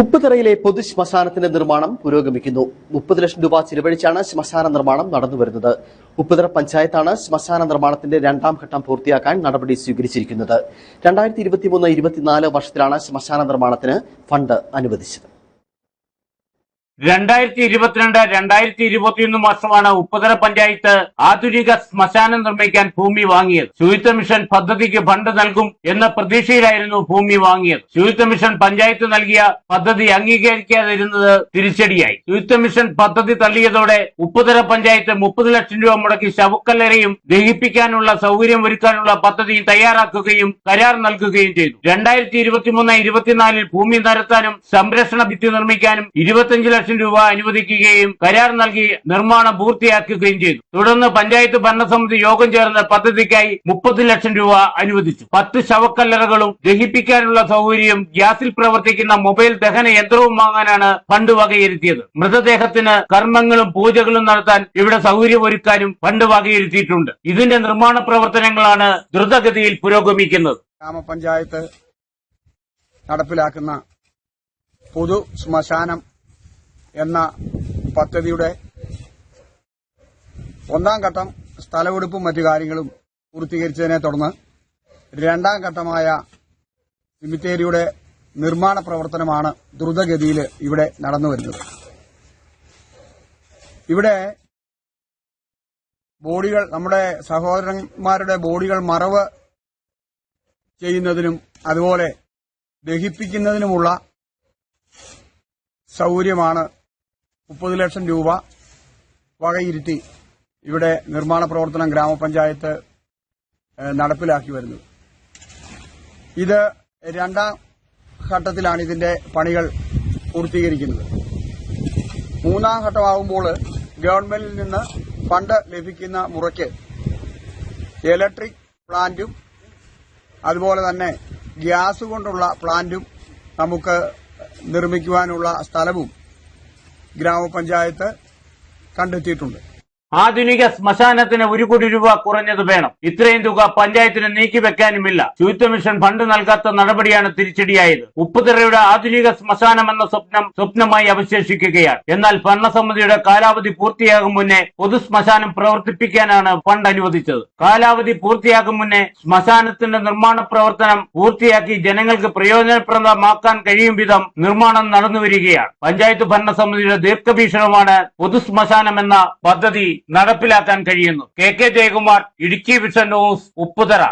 ഉപ്പുതറയിലെ പൊതു ശ്മശാനത്തിന്റെ നിർമ്മാണം പുരോഗമിക്കുന്നു. മുപ്പത് ലക്ഷം രൂപ ചിലവഴിച്ചാണ് ശ്മശാന നിർമ്മാണം നടന്നുവരുന്നത് ഉപ്പുതറ പഞ്ചായത്താണ് ശ്മശാന നിർമ്മാണത്തിന്റെ രണ്ടാം ഘട്ടം പൂർത്തിയാക്കാൻ നടപടി സ്വീകരിച്ചിരിക്കുന്നത്. രണ്ടായിരത്തി ഇരുപത്തിമൂന്ന് ഇരുപത്തിനാല് വർഷത്തിലാണ് ശ്മശാന നിർമ്മാണത്തിന് ഫണ്ട് അനുവദിച്ചത്. രണ്ടായിരത്തി ഇരുപത്തിരണ്ട് രണ്ടായിരത്തി ഇരുപത്തിയൊന്ന് വർഷമാണ് ഉപ്പുതറ പഞ്ചായത്ത് ആധുനിക ശ്മശാനം നിർമ്മിക്കാൻ ഭൂമി വാങ്ങിയത്. ശുചിത്വ മിഷൻ പദ്ധതിക്ക് ഫണ്ട് നൽകും എന്ന പ്രതീക്ഷയിലായിരുന്നു ഭൂമി വാങ്ങിയത്. ശുചിത്വ മിഷൻ പഞ്ചായത്ത് നൽകിയ പദ്ധതി അംഗീകരിക്കാതിരുന്നത് തിരിച്ചടിയായി. ശുചിത്വ മിഷൻ പദ്ധതി തള്ളിയതോടെ ഉപ്പുതറ പഞ്ചായത്ത് മുപ്പത് ലക്ഷം രൂപ മുടക്കി ശവക്കല്ലറയും ദഹിപ്പിക്കാനുള്ള സൗകര്യം ഒരുക്കാനുള്ള പദ്ധതി തയ്യാറാക്കുകയും കരാർ നൽകുകയും ചെയ്തു. രണ്ടായിരത്തി ഇരുപത്തിമൂന്ന് ഇരുപത്തിനാലിൽ ഭൂമി നിരത്താനും സംരക്ഷണ ഭിത്തി നിർമ്മിക്കാനും ഇരുപത്തിയഞ്ച് ലക്ഷം രൂപ അനുവദിക്കുകയും കരാർ നൽകി നിർമ്മാണം പൂർത്തിയാക്കുകയും ചെയ്തു. തുടർന്ന് പഞ്ചായത്ത് ഭരണസമിതി യോഗം ചേർന്ന പദ്ധതിക്കായി മുപ്പത് ലക്ഷം രൂപ അനുവദിച്ചു. പത്ത് ശവക്കല്ലറകളും ദഹിപ്പിക്കാനുള്ള സൗകര്യവും ഗ്യാസിൽ പ്രവർത്തിക്കുന്ന മൊബൈൽ ദഹന യന്ത്രവും വാങ്ങാനാണ് ഫണ്ട് വകയിരുത്തിയത്. മൃതദേഹത്തിന് കർമ്മങ്ങളും പൂജകളും നടത്താൻ ഇവിടെ സൗകര്യമൊരുക്കാനും ഫണ്ട് വകയിരുത്തിയിട്ടുണ്ട്. ഇതിന്റെ നിർമ്മാണ പ്രവർത്തനങ്ങളാണ് ദ്രുതഗതിയിൽ പുരോഗമിക്കുന്നത്. ഗ്രാമപഞ്ചായത്ത് നടപ്പിലാക്കുന്ന പൊതു ശ്മശാനം എന്ന പദ്ധതിയുടെ ഒന്നാം ഘട്ടം സ്ഥലമെടുപ്പും മറ്റു കാര്യങ്ങളും പൂർത്തീകരിച്ചതിനെ തുടർന്ന് രണ്ടാം ഘട്ടമായ സിമിത്തേരിയുടെ നിർമ്മാണ പ്രവർത്തനമാണ് ദ്രുതഗതിയിൽ ഇവിടെ നടന്നുവരുന്നത് ഇവിടെ ബോഡികൾ നമ്മുടെ സഹോദരന്മാരുടെ ബോഡികൾ മറവ് ചെയ്യുന്നതിനും അതുപോലെ ദഹിപ്പിക്കുന്നതിനുമുള്ള സൗകര്യമാണ് മുപ്പത് ലക്ഷം രൂപ വകയിരുത്തി ഇവിടെ നിർമ്മാണ പ്രവർത്തനം ഗ്രാമപഞ്ചായത്ത് നടപ്പിലാക്കി വരുന്നത് ഇത് രണ്ടാം ഘട്ടത്തിലാണ് ഇതിന്റെ പണികൾ പൂർത്തീകരിക്കുന്നത്. മൂന്നാം ഘട്ടമാകുമ്പോൾ ഗവൺമെന്റിൽ നിന്ന് ഫണ്ട് ലഭിക്കുന്ന മുറയ്ക്ക് ഇലക്ട്രിക് പ്ലാന്റും അതുപോലെ തന്നെ ഗ്യാസ് കൊണ്ടുള്ള പ്ലാന്റും നമുക്ക് നിർമ്മിക്കുവാനുള്ള സ്ഥലവും ഗ്രാമപഞ്ചായത്ത് കണ്ടെത്തിയിട്ടുണ്ട്. ആധുനിക ശ്മശാനത്തിന് ഒരു കോടി രൂപ കുറഞ്ഞത് വേണം. ഇത്രയും തുക പഞ്ചായത്തിന് നീക്കിവെക്കാനുമില്ല ശുചിത്വ മിഷൻ ഫണ്ട് നൽകാത്ത നടപടിയാണ് തിരിച്ചടിയായത്. ഉപ്പുതിറയുടെ ആധുനിക ശ്മശാനം എന്ന സ്വപ്നം സ്വപ്നമായി അവശേഷിക്കുകയാണ്. എന്നാൽ ഭരണസമിതിയുടെ കാലാവധി പൂർത്തിയാകും മുന്നേ പൊതു ശ്മശാനം പ്രവർത്തിപ്പിക്കാനാണ് ഫണ്ട് അനുവദിച്ചത്. കാലാവധി പൂർത്തിയാകും മുന്നേ ശ്മശാനത്തിന്റെ നിർമ്മാണ പ്രവർത്തനം പൂർത്തിയാക്കി ജനങ്ങൾക്ക് പ്രയോജനപ്രദമാക്കാൻ കഴിയും വിധം നിർമ്മാണം നടന്നുവരികയാണ്. പഞ്ചായത്ത് ഭരണസമിതിയുടെ ദീർഘവീക്ഷണമാണ് പൊതു ശ്മശാനം എന്ന പദ്ധതി നടപ്പിലാക്കാൻ കഴിയുന്നു. K K Jayakumar Idukki vision news Upputhara.